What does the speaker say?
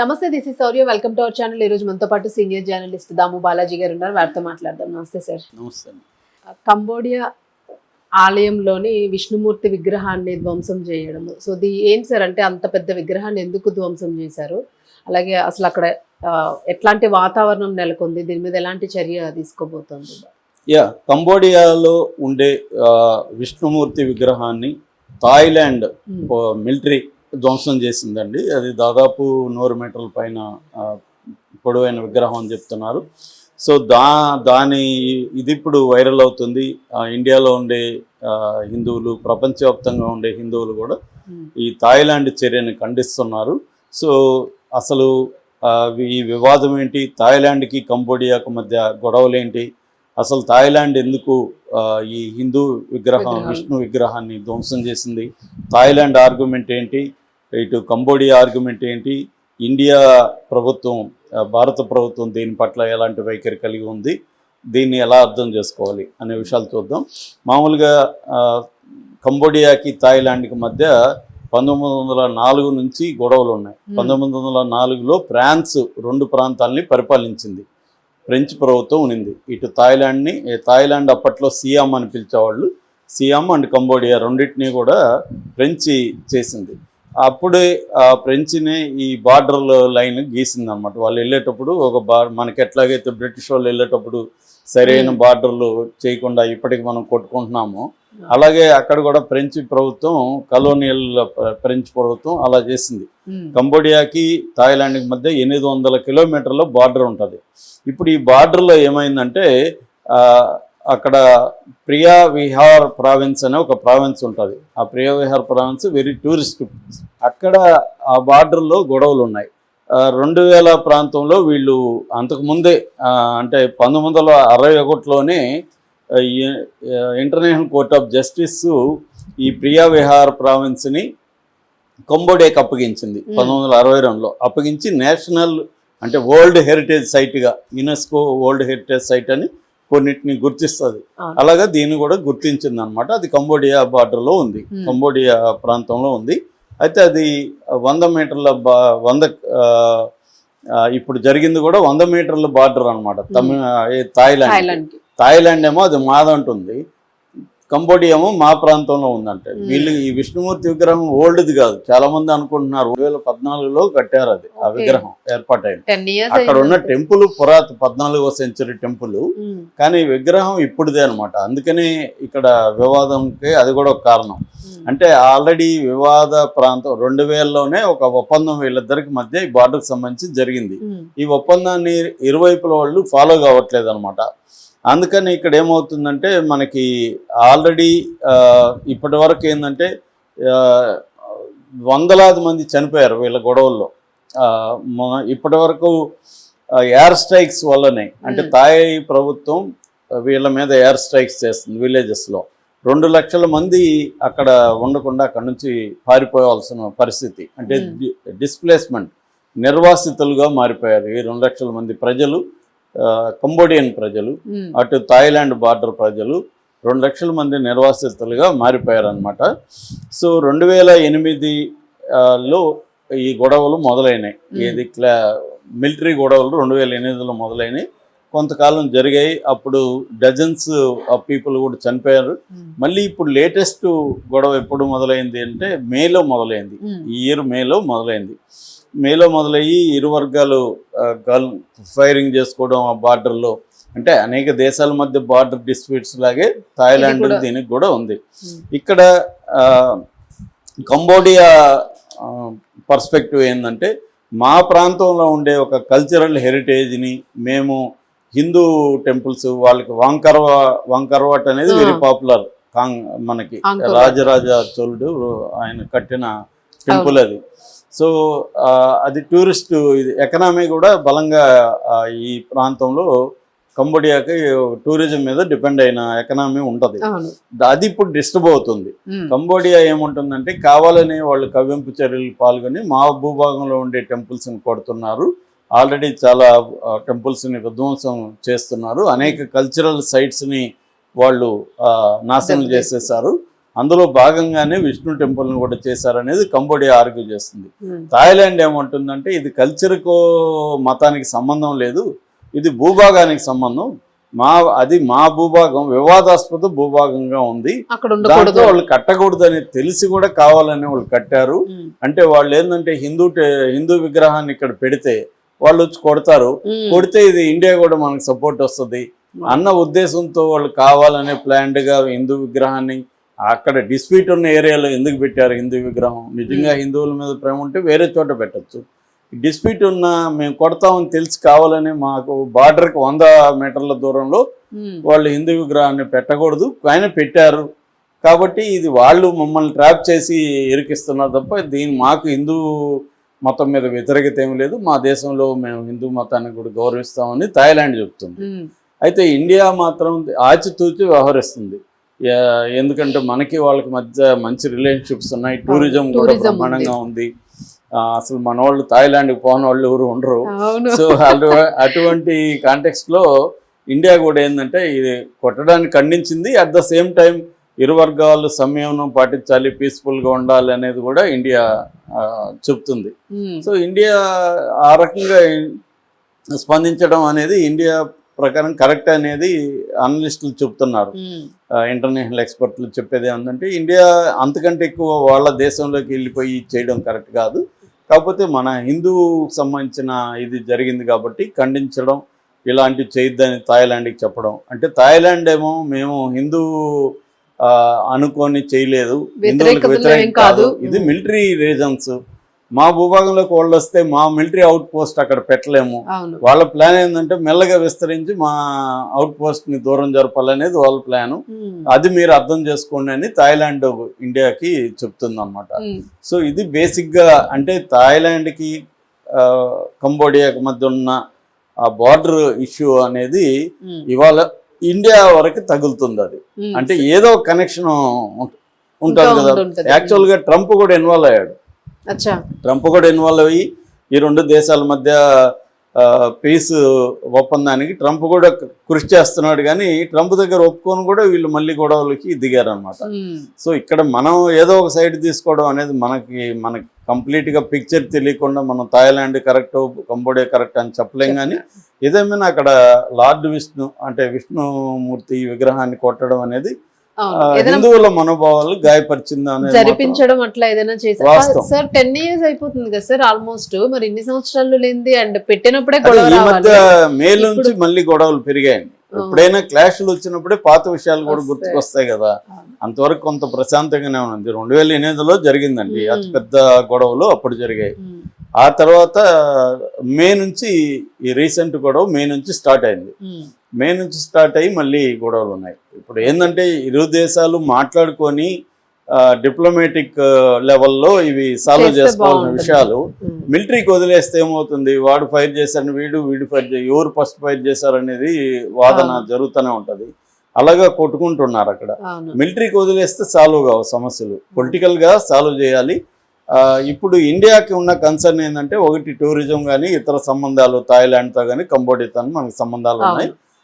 నమస్తే this is Sourya welcome to our channel ఈ రోజు మనతో పాటు సీనియర్ జర్నలిస్ట్ దాము బాలాజీ గారు ఉన్నారు. వారితో మాట్లాడదాం. నమస్తే సార్ నమస్తే. కంబోడియా ఆలయంలోని విష్ణుమూర్తి విగ్రహాన్ని ధ్వంసం చేయడం. సో ఇది ఏంటి సార్ అంటే అంత పెద్ద విగ్రహాన్ని ఎందుకు ధ్వంసం చేశారు? అలాగే అసలు అక్కడ ఎట్లాంటి వాతావరణం నెలకొంది? దీని మీద ఎలాంటి చర్య తీసుకోబోతోంది? యా కంబోడియాలో ఉండే విష్ణుమూర్తి విగ్రహాన్ని థాయిలాండ్ ఉమ్, మిలిటరీ ధ్వంసం చేసిందండి. అది దాదాపు నూరు మీటర్ల పైన పొడవైన విగ్రహం అని చెప్తున్నారు. సో దా దాని ఇది ఇప్పుడు వైరల్ అవుతుంది. ఇండియాలో ఉండే హిందువులు ప్రపంచవ్యాప్తంగా ఉండే హిందువులు కూడా ఈ థాయిలాండ్ చర్యని ఖండిస్తున్నారు. సో అసలు ఈ వివాదం ఏంటి? థాయిలాండ్కి కంబోడియాకు మధ్య గొడవలేంటి? అసలు థాయిలాండ్ ఎందుకు ఈ హిందూ విగ్రహం. విష్ణు విగ్రహాన్ని ధ్వంసం చేసింది? థాయిలాండ్ ఆర్గ్యుమెంట్ ఏంటి? ఇటు కంబోడియా ఆర్గ్యుమెంట్ ఏంటి? ఇండియా ప్రభుత్వం భారత ప్రభుత్వం దీని పట్ల ఎలాంటి వైఖరి కలిగి ఉంది? దీన్ని ఎలా అర్థం చేసుకోవాలి అనే విషయాలు చూద్దాం. మామూలుగా కంబోడియాకి థాయిలాండ్కి మధ్య పంతొమ్మిది వందల నాలుగు నుంచి గొడవలు ఉన్నాయి. పంతొమ్మిది వందల నాలుగులో ఫ్రాన్స్ రెండు ప్రాంతాలని పరిపాలించింది. ఫ్రెంచ్ ప్రభుత్వం ఉనింది. ఇటు థాయిలాండ్ని థాయిలాండ్ అప్పట్లో సియామ్ అని పిలిచేవాళ్ళు. సియామ్ అండ్ కంబోడియా రెండింటినీ కూడా ఫ్రెంచి చేసింది. అప్పుడే ఆ ఫ్రెంచ్ని ఈ బార్డర్ లైన్ గీసింది అనమాట వాళ్ళు వెళ్ళేటప్పుడు ఒక బార్ మనకి ఎట్లాగైతే బ్రిటిష్ వాళ్ళు వెళ్ళేటప్పుడు సరైన. బార్డర్లు చేయకుండా ఇప్పటికి మనం కొట్టుకుంటున్నామో. అలాగే అక్కడ కూడా ఫ్రెంచ్ ప్రభుత్వం కలోనియల్ ఫ్రెంచ్ ప్రభుత్వం అలా చేసింది. కంబోడియాకి థాయిలాండ్కి మధ్య ఎనిమిది వందల కిలోమీటర్ల బార్డర్ ఉంటుంది. ఇప్పుడు ఈ బార్డర్లో ఏమైందంటే అక్కడ ప్రియా విహార్ ప్రావిన్స్ అనే ఒక ప్రావిన్స్ ఉంటుంది. ఆ Preah Vihear province very tourist అక్కడ ఆ బార్డర్లో గొడవలు ఉన్నాయి రెండు వేల ప్రాంతంలో వీళ్ళు అంతకుముందే అంటే పంతొమ్మిది వందల అరవై ఒకటిలోనే ఇంటర్నేషనల్ కోర్ట్ ఆఫ్ జస్టిస్ ఈ ప్రియా విహార్ ప్రావిన్స్ని కంబోడియాకి అప్పగించింది. పంతొమ్మిది వందల అరవై రెండులో అప్పగించి నేషనల్ అంటే వరల్డ్ హెరిటేజ్ సైట్గా యునెస్కో వరల్డ్ హెరిటేజ్ సైట్ అని కొన్నిటిని గుర్తిస్తుంది. అలాగా దీన్ని కూడా గుర్తించింది అనమాట అది కంబోడియా బార్డర్లో ఉంది. కంబోడియా ప్రాంతంలో ఉంది అయితే అది వంద మీటర్ల బా వంద ఇప్పుడు జరిగింది కూడా వంద మీటర్ల బార్డర్ అనమాట తమిళ థాయిలాండ్. థాయిలాండ్ ఏమో అది మాదంటుంది కంబోడియా ఏమో మా ప్రాంతంలో ఉందంటే. వీళ్ళు ఈ విష్ణుమూర్తి విగ్రహం ఓల్డ్ది కాదు. చాలా మంది అనుకుంటున్నారు. రెండు వేల పద్నాలుగులో కట్టారు అది ఆ. విగ్రహం ఏర్పాటైంది. అక్కడ ఉన్న టెంపుల్ పురాత పద్నాలుగో సెంచరీ టెంపుల్. కానీ విగ్రహం ఇప్పుడుదే అనమాట అందుకని ఇక్కడ వివాదంకి అది కూడా ఒక కారణం. అంటే ఆల్రెడీ వివాద ప్రాంతం రెండు వేలలోనే ఒక ఒప్పందం వీళ్ళిద్దరికి మధ్య ఈ బార్డర్కి సంబంధించి జరిగింది. ఈ ఒప్పందాన్ని ఇరువైపుల వాళ్ళు ఫాలో కావట్లేదు అనమాట అందుకని ఇక్కడ ఏమవుతుందంటే మనకి ఆల్రెడీ ఇప్పటి వరకు ఏంటంటే వందలాది మంది చనిపోయారు వీళ్ళ గొడవల్లో. ఇప్పటి వరకు ఎయిర్ స్ట్రైక్స్ వల్లనే అంటే. థాయ్ ప్రభుత్వం వీళ్ళ మీద ఎయిర్ స్ట్రైక్స్ చేస్తుంది విలేజెస్లో. రెండు లక్షల మంది అక్కడ ఉండకుండా అక్కడ నుంచి పారిపోవాల్సిన పరిస్థితి. అంటే. డిస్ప్లేస్మెంట్ నిర్వాసితులుగా మారిపోయారు. ఈ రెండు లక్షల మంది ప్రజలు కంబోడియన్ ప్రజలు అటు థాయిలాండ్ బార్డర్ ప్రజలు రెండు లక్షల మంది నిర్వాసితులుగా మారిపోయారనమాట సో రెండు వేల ఎనిమిది ఆ, లో ఈ గొడవలు మొదలైనాయి. ఏది క్లా మిలిటరీ గొడవలు రెండు వేల ఎనిమిదిలో మొదలైనాయి. కొంతకాలం జరిగాయి. అప్పుడు డజన్స్ ఆఫ్ పీపుల్ కూడా చనిపోయారు. మళ్ళీ ఇప్పుడు లేటెస్ట్ గొడవ ఎప్పుడు మొదలైంది అంటే మేలో మొదలైంది. ఈ ఇయర్ మేలో మొదలైంది. మేలో మొదలయ్యి ఇరు వర్గాలు గన్ ఫైరింగ్ చేసుకోవడం ఆ బార్డర్లో అంటే అనేక దేశాల మధ్య బార్డర్ డిస్ప్యూట్స్ లాగే థాయిలాండ్. దీనికి కూడా ఉంది. ఇక్కడ కంబోడియా పర్స్పెక్టివ్ ఏంటంటే మా ప్రాంతంలో ఉండే ఒక కల్చరల్ హెరిటేజ్ని మేము హిందూ టెంపుల్స్ వాళ్ళకి వాంకర్వా వాంకర్వాట్ అనేది వెరీ. పాపులర్ కాంగ్ మనకి. రాజరాజ చోళుడు ఆయన కట్టిన టెంపుల్ అది. సో అది టూరిస్ట్ ఇది ఎకనామీ కూడా బలంగా ఈ ప్రాంతంలో కంబోడియాకి టూరిజం మీద డిపెండ్ అయిన ఎకనామీ ఉంటుంది. అది ఇప్పుడు డిస్టర్బ్ అవుతుంది. కంబోడియా ఏముంటుందంటే కావాలని వాళ్ళు కవ్వింపు చర్యలు పాల్గొని మా భూభాగంలో ఉండే టెంపుల్స్ని కొడుతున్నారు. ఆల్రెడీ చాలా టెంపుల్స్ని విధ్వంసం చేస్తున్నారు. అనేక కల్చరల్ సైట్స్ని వాళ్ళు నాశనం. చేసేసారు అందులో భాగంగానే విష్ణు టెంపుల్ని కూడా చేశారనేది కంబోడియా ఆర్గ్యూ చేస్తుంది. థాయిలాండ్ ఏమంటుందంటే ఇది కల్చర్కో మతానికి సంబంధం లేదు. ఇది భూభాగానికి సంబంధం. మా అది మా భూభాగం వివాదాస్పద భూభాగంగా ఉంది. ఉండకూడదు. వాళ్ళు కట్టకూడదు అని తెలిసి కూడా కావాలని వాళ్ళు కట్టారు. అంటే వాళ్ళు ఏంటంటే హిందూ హిందూ విగ్రహాన్ని ఇక్కడ పెడితే వాళ్ళు వచ్చి కొడతారు. కొడితే ఇది ఇండియా కూడా మనకు సపోర్ట్ వస్తుంది. అన్న ఉద్దేశంతో వాళ్ళు కావాలనే planned గా హిందూ విగ్రహాన్ని అక్కడ డిస్ప్యూట్ ఉన్న ఏరియాలో ఎందుకు పెట్టారు హిందూ విగ్రహం? నిజంగా హిందువుల మీద ప్రేమ ఉంటే వేరే చోట పెట్టచ్చు. డిస్ప్యూట్ ఉన్న మేము కొడతామని తెలిసి కావాలని మాకు బార్డర్కి వంద మీటర్ల దూరంలో వాళ్ళు హిందూ విగ్రహాన్ని పెట్టకూడదు. ఆయన పెట్టారు. కాబట్టి ఇది వాళ్ళు మమ్మల్ని ట్రాప్ చేసి ఇరికిస్తున్నారు తప్ప దీని మాకు హిందూ మతం మీద వ్యతిరేకత ఏం లేదు. మా దేశంలో మేము హిందూ మతాన్ని కూడా గౌరవిస్తామని థాయిలాండ్ చెప్తుంది అయితే ఇండియా మాత్రం ఆచితూచి వ్యవహరిస్తుంది. ఎందుకంటే మనకి వాళ్ళకి మధ్య మంచి రిలేషన్షిప్స్ ఉన్నాయి. టూరిజం కూడా. బ్రహ్మాండంగా ఉంది. అసలు మన వాళ్ళు థాయిలాండ్కి పోని వాళ్ళు ఎవరు ఉండరు. సో అటు అటువంటి కాంటెక్స్ట్లో ఇండియా కూడా ఏంటంటే ఇది కొట్టడానికి ఖండించింది. అట్ ద సేమ్ టైం ఇరు వర్గాలు సంయమనం పాటించాలి పీస్ఫుల్గా ఉండాలి అనేది కూడా ఇండియా చెప్తుంది ఉమ్, సో ఇండియా ఆ రకంగా స్పందించడం అనేది ఇండియా ప్రకారం కరెక్ట్ అనేది అనలిస్టులు చెప్తున్నారు ఉమ్, ఇంటర్నేషనల్ ఎక్స్పర్ట్లు చెప్పేది ఏంటంటే ఇండియా అంతకంటే ఎక్కువ వాళ్ళ దేశంలోకి వెళ్ళిపోయి చేయడం కరెక్ట్ కాదు. కాకపోతే మన హిందూ సంబంధించిన ఇది జరిగింది కాబట్టి ఖండించడం ఇలాంటివి చేయొద్దని థాయిలాండ్కి చెప్పడం. అంటే థాయిలాండ్ ఏమో మేము హిందూ అనుకొని చేయలేదు. హిందువులకు వ్యతిరేకం కాదు. ఇది మిలిటరీ రీజన్స్ మా భూభాగంలోకి వాళ్ళు వస్తే మా మిలిటరీ అవుట్ పోస్ట్ అక్కడ పెట్టలేము. వాళ్ళ ప్లాన్ ఏంటంటే మెల్లగా విస్తరించి మా అవుట్ పోస్ట్ని దూరం జరపాలనేది వాళ్ళ ప్లాన్ అది మీరు అర్థం చేసుకోండి అని థాయిలాండ్ ఇండియాకి చెప్తుంది అనమాట సో ఇది బేసిక్గా అంటే థాయిలాండ్కి ఆ, కంబోడియాకి మధ్య ఉన్న ఆ బార్డర్ ఇష్యూ అనేది ఇవాళ ఇండియా వరకు తగులుతుంది అది. అంటే ఏదో కనెక్షన్ ఉంటుంది కదా. ఉంటుంటది. యాక్చువల్గా ట్రంప్ కూడా ఇన్వాల్వ్ అయ్యాడు. ట్రంప్ కూడా ఇన్వాల్వ్ అయ్యి ఈ రెండు దేశాల మధ్య పీస్ ఒప్పందానికి ట్రంప్ కూడా కృషి చేస్తున్నాడు కానీ ట్రంప్ దగ్గర ఒప్పుకొని కూడా వీళ్ళు మళ్ళీ గొడవలకి దిగారనమాట సో ఇక్కడ మనం ఏదో ఒక సైడ్ తీసుకోవడం అనేది మనకి మనకి కంప్లీట్గా పిక్చర్ తెలియకుండా మనం థాయిలాండ్ కరెక్ట్ కంబోడియా కరెక్ట్ అని చెప్పలేం కానీ ఏదేమైనా అక్కడ లార్డ్ విష్ణు అంటే విష్ణుమూర్తి విగ్రహాన్ని కొట్టడం అనేది హిందువుల మనోభావాలు గాయపరిచింది జరిపించడం అట్లా ఏదైనా చేశారు. సార్ టెన్ ఇయర్స్ అయిపోతుంది కదా సార్ ఆల్మోస్ట్ మరి ఇన్ని సంవత్సరాలు లేనిది అండ్ పెట్టినప్పుడే గొడవ ఈ మధ్య రావాలి మే నుంచి మళ్ళీ గొడవలు పెరిగాయండి ఎప్పుడైనా క్లాష్లు వచ్చినప్పుడే పాత విషయాలు కూడా. గుర్తుకొస్తాయి కదా. అంతవరకు కొంత ప్రశాంతంగానే ఉంది రెండు వేల ఎనిమిదిలో జరిగిందండి. అతి పెద్ద గొడవలు అప్పుడు జరిగాయి. ఆ తర్వాత మే నుంచి ఈ రీసెంట్ గొడవ మే నుంచి స్టార్ట్ అయింది. మే నుంచి స్టార్ట్ అయ్యి మళ్ళీ గొడవలు ఉన్నాయి. ఇప్పుడు ఏంటంటే ఇరు దేశాలు మాట్లాడుకొని డిప్లొమాటిక్ లెవెల్లో ఇవి సాల్వ్ చేసుకోవాల్సిన. విషయాలు మిలిటరీకి వదిలేస్తే ఏమవుతుంది? వాడు ఫైర్ చేశారని వీడు వీడు ఫైర్ ఎవరు ఫస్ట్ ఫైర్ చేశారనేది వాదన. జరుగుతూనే ఉంటది. అలాగా కొట్టుకుంటున్నారు అక్కడ. మిలిటరీకి వదిలేస్తే సాల్వ్ కావు సమస్యలు. పొలిటికల్గా సాల్వ్ చేయాలి. ఇప్పుడు ఇండియాకి ఉన్న కన్సర్న్ ఏంటంటే ఒకటి టూరిజం కానీ ఇతర సంబంధాలు థాయిలాండ్తో కానీ కంబోడియాతో కానీ మనకి సంబంధాలు ఉన్నాయి.